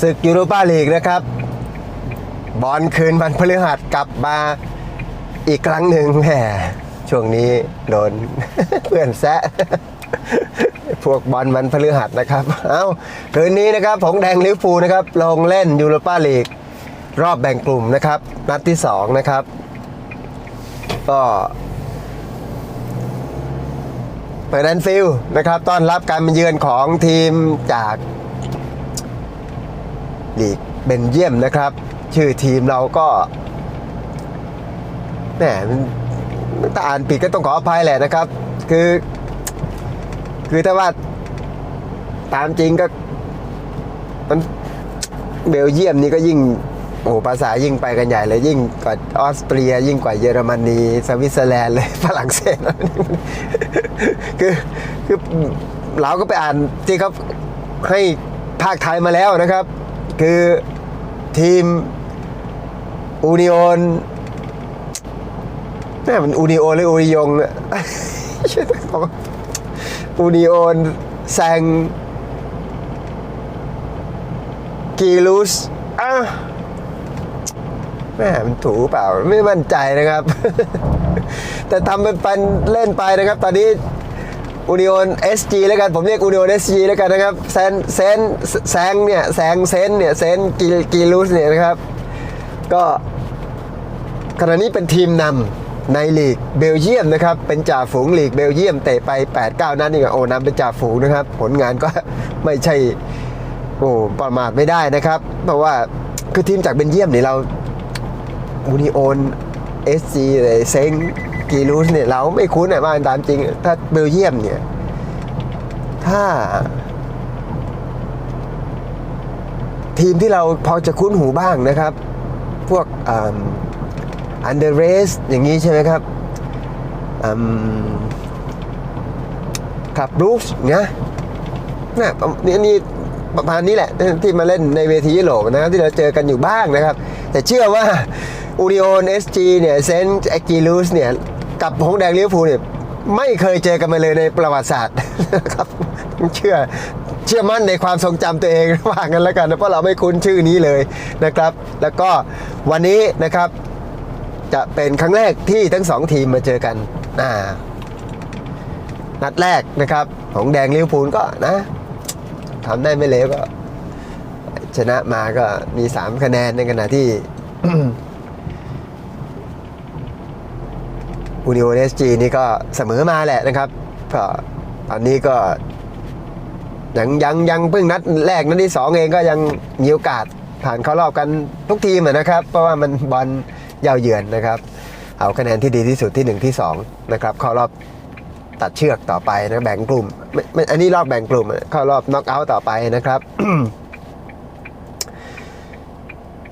ศึกยูโรปาลีกนะครับ บอลคืนวันพฤหัสกลับมาอีกครั้งหนึ่งแหมช่วงนี้โดนเพื่อนแซะพวกบอลวันพฤหัสนะครับ เอ้าคืนนี้นะครับผงแดงลิเวอร์พูลนะครับลงเล่นยูโรปาลีกรอบแบ่งกลุ่มนะครับ นัดที่ 2 นะครับ ก็เปิดแอนฟิลนะครับ ต้อนรับการมาเยือนของทีมจาก ลีกเบนเยียมนะครับ ชื่อทีมเราก็แหมมันถ้าอ่านผิดก็ต้องขออภัยแหละนะครับ คือ คือถ้าว่าตามจริงก็มันเบลเยียมนี่ก็ยิ่งโอ้โหภาษายิ่งไปกันใหญ่เลยยิ่งกว่าออสเตรีย ยิ่งกว่าเยอรมนีสวิตเซอร์แลนด์เลยฝรั่งเศสคือคือเราก็ไปอ่านที่เขาให้ภาคไทยมาแล้วนะครับ คือทีมอูนิโอนนี่มันอูนิโอนหรืออูนิยงอะอูนิโอนแซงกีลูสอะแม่มันถูเปล่าไม่มั่นใจนะครับ แต่ทำเป็นเล่นไปนะครับ ตอนนี้ อูนิโอนเอสจีแล้วกัน ผมเรียกอูนิโอนเอสจีแล้วกันนะครับแซนเซนแซงเนี่ยแซงเซนเนี่ยเซนกีกีลูสเนี่ยนะครับ ก็ขณะนี้เป็นทีมนำในลีกเบลเยียมนะครับ เป็นจ่าฝูงลีกเบลเยียมเตะไป 8-9 นัดนี่ก็โอ้นำเป็นจ่าฝูงนะครับ ผลงานก็ไม่ใช่โอ้ประมาทไม่ได้นะครับ เพราะว่าคือทีมจากเบลเยียมเนี่ยเราอูนิโอน เอสจีเซ็งกีรูสเนี่ยเราไม่คุ้นอะว่าตามจริง ถ้าเบลเยียมเนี่ย ถ้า ทีมที่เราพอจะคุ้นหูบ้างนะครับ พวกอันเดอร์เรสอย่างนี้ใช่ไหมครับขับรูฟเนี่ยนะนี่นี่ประมาณนี้แหละที่มาเล่นในเวทียุโรปนะที่เราเจอกันอยู่บ้างนะครับ แต่เชื่อว่า อูริโอนเอสจีเนี่ยเซนต์แอกิลูสเนี่ยกับหงแดงลิเวอร์พูลเนี่ยไม่เคยเจอกันมาเลยในประวัติศาสตร์นะครับเชื่อเชื่อมั่นในความทรงจำตัวเองว่างั้นแล้วกันนะเพราะเราไม่คุ้นชื่อนี้เลยนะครับ แล้วก็วันนี้นะครับจะเป็นครั้งแรกที่ทั้งสองทีมมาเจอกันอ่านัดแรกนะครับ ของแดงลิเวอร์พูลก็นะทำได้ไม่เลวก็ ชนะมาก็มี 3 คะแนนในขณะที่ อูนิโอเอสจีนี่ก็เสมอมาแหละนะครับก็ตอนนี้ก็ยังยังยังเพิ่งนัดแรกนัดที่ 2 เองก็ยังมีโอกาสผ่านเข้ารอบกันทุกทีมอนะครับ เพราะว่ามันบอลเยาวเยือนนะครับ เอาคะแนนที่ดีที่สุดที่ 1 ที่ 2 นะครับเข้ารอบตัดเชือกต่อไปนะแบ่งกลุ่มไม่ไม่อันนี้รอบแบ่งกลุ่มเข้ารอบน็อกเอาท์ต่อไปนะครับ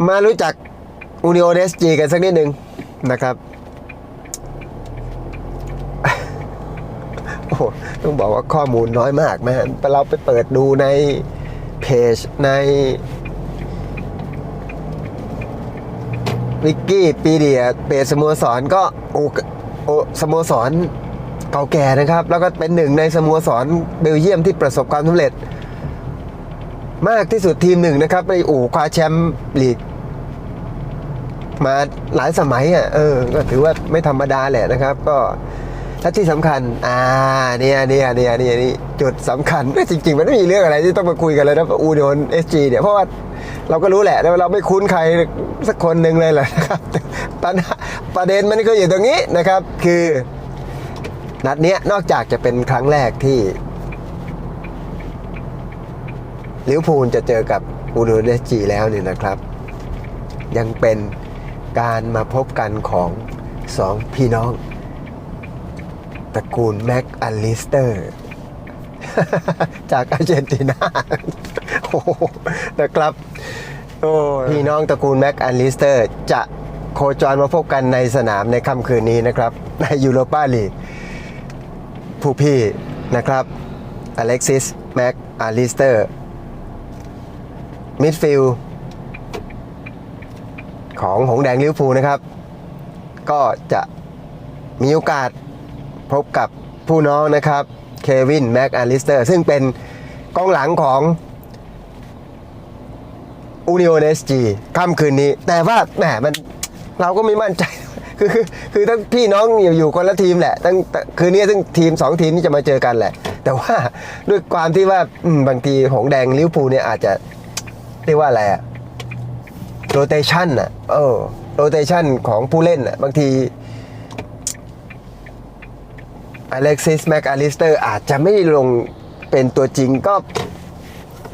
มารู้จักอูนิโอเอสจีกันสักนิดหนึ่งนะครับ โอ้โห ต้องบอกว่าข้อมูลน้อยมากนะฮะแต่เราไปเปิดดูในเพจในวิกกี้ปีเดียเพจสโมสรก็โอโอสโมสรเก่าแก่นะครับ แล้วก็เป็นหนึ่งในสโมสรเบลเยียมที่ประสบความสำเร็จ มากที่สุดทีมหนึ่งนะครับในอู่คว้าแชมป์ลีกมาหลายสมัยอะเออ ก็ถือว่าไม่ธรรมดาแหละนะครับ ก็ และที่สำคัญ อ่า เนี่ยเนี่ยเนี่ยเนี่ยนี่จุดสำคัญจริงๆ มันไม่มีเรื่องอะไรที่ต้องมาคุยกันเลยนะอูโอนเอสจีเนี่ยเพราะว่าเราก็รู้แหละว่าเราไม่คุ้นใครสักคนหนึ่งเลยแหละนะครับปัญหาประเด็นมันก็อยู่ตรงนี้นะครับ คือนัดเนี้ยนอกจากจะเป็นครั้งแรกที่ลิวพูลจะเจอกับอูโอนเอสจีแล้วเนี่ยนะครับ ยังเป็นการมาพบกันของสองพี่น้อง ตระกูลแม็กอลิสเตอร์ จากอาร์เจนตินาโอ้โหนะครับโอ้พี่น้องตระกูลแม็กอลิสเตอร์ จะโคจรมาพบกันในสนามในค่ำคืนนี้นะครับ ในยูโรปาลีกผู้พี่นะครับอเล็กซิสแม็กอลิสเตอร์มิดฟิลด์ของหงส์แดงลิเวอร์พูลนะครับ ก็จะมีโอกาส พบกับผู้น้องนะครับเควินแม็กอลิสเตอร์ซึ่งเป็นกองหลังของอูนิโอเนสจีค่ำคืนนี้ แต่ว่าแหมมันเราก็ไม่มั่นใจ คือคือคือทั้งพี่น้องอยู่อยู่คนละทีมแหละตั้งคืนนี้ทั้งทีมสองทีมนี่จะมาเจอกันแหละ แต่ว่าด้วยความที่ว่าบางทีหงแดงลิวพูเนี่ยอาจจะเรียกว่าอะไรอะโรเตชันอะเออโรเตชันของผู้เล่นอะบางที อเล็กซิสแม็กอลิสเตอร์อาจจะไม่ลงเป็นตัวจริงก็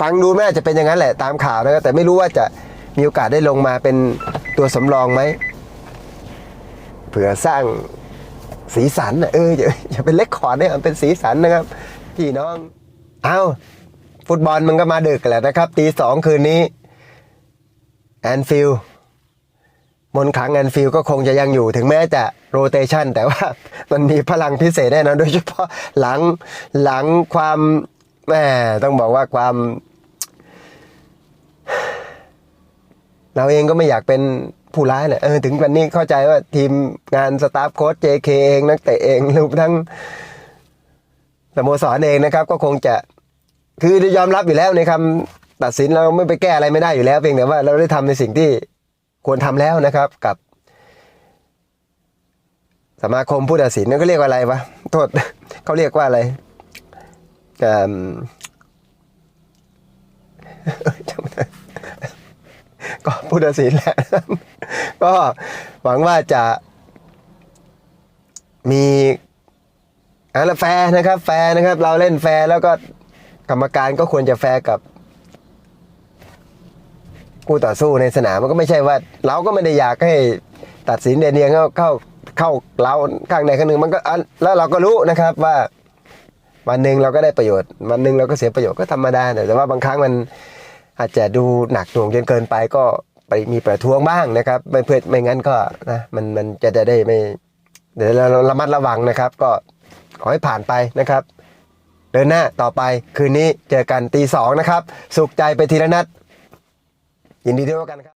ฟังดูแม่าจะเป็นอย่างนั้นแหละตามข่าวนะครับแต่ไม่รู้ว่าจะมีโอกาสได้ลงมาเป็นตัวสำรองไหมเผื่อสร้างสีสันนะเอออย่าอย่าเป็นเล็กคอร์ดเนี่ยมันเป็นสีสันนะครับพี่น้อง เอาฟุตบอลมันก็มาดึกแหละนะครับ ตีสองคืนนี้แอนฟิล มนขังแอนฟิลก็คงจะยังอยู่ถึงแม้จะโรเตชันแต่ว่ามันมีพลังพิเศษแน่นอนโดยเฉพาะหลังหลังความแหม่ต้องบอกว่าความ เราเองก็ไม่อยากเป็นผู้ร้ายแหละเออถึงวันนี้เข้าใจว่าทีมงานสตาฟโค้ช JK เองนักเตะเองรวมทั้งสโมสรเองนะครับ ก็คงจะคือยอมรับอยู่แล้วในคำตัดสินเราไม่ไปแก้อะไรไม่ได้อยู่แล้ว เพียงแต่ว่าเราได้ทำในสิ่งที่ ควรทำแล้วนะครับกับ สมาคมผู้ตัดสินนั่นก็เรียกว่าอะไรวะโทษเขาเรียกว่าอะไรเอิ่ก็ผู้ตัดสินแหละก็หวังว่าจะมีอะไรแฟร์นะครับ แฟร์นะครับ เราเล่นแฟร์แล้วก็กรรมการก็ควรจะแฟร์กับ คู่ต่อสู้ในสนามมันก็ไม่ใช่ว่า เราก็ไม่ได้อยากให้ตัดสินเดียงเข้าเข้าเข้าเราข้างใดข้างหนึ่งมันก็แล้วเราก็รู้นะครับว่าวันหนึ่งเราก็ได้ประโยชน์ วันหนึ่งเราก็เสียประโยชน์ก็ธรรมดาแต่ว่าบางครั้งมันอาจจะดูหนักหน่วงจนเกินไปก็ไปมีประท้วงบ้างนะครับไม่เพื่อไม่งั้นก็นะมันมันจะได้ได้ไม่เดี๋ยวเราระมัดระวังนะครับ ก็ขอให้ผ่านไปนะครับ เดินหน้าต่อไปคืนนี้เจอกันตีสองนะครับ สุขใจไปทีละนัด ఇన్ని ఇదేవో కనుక.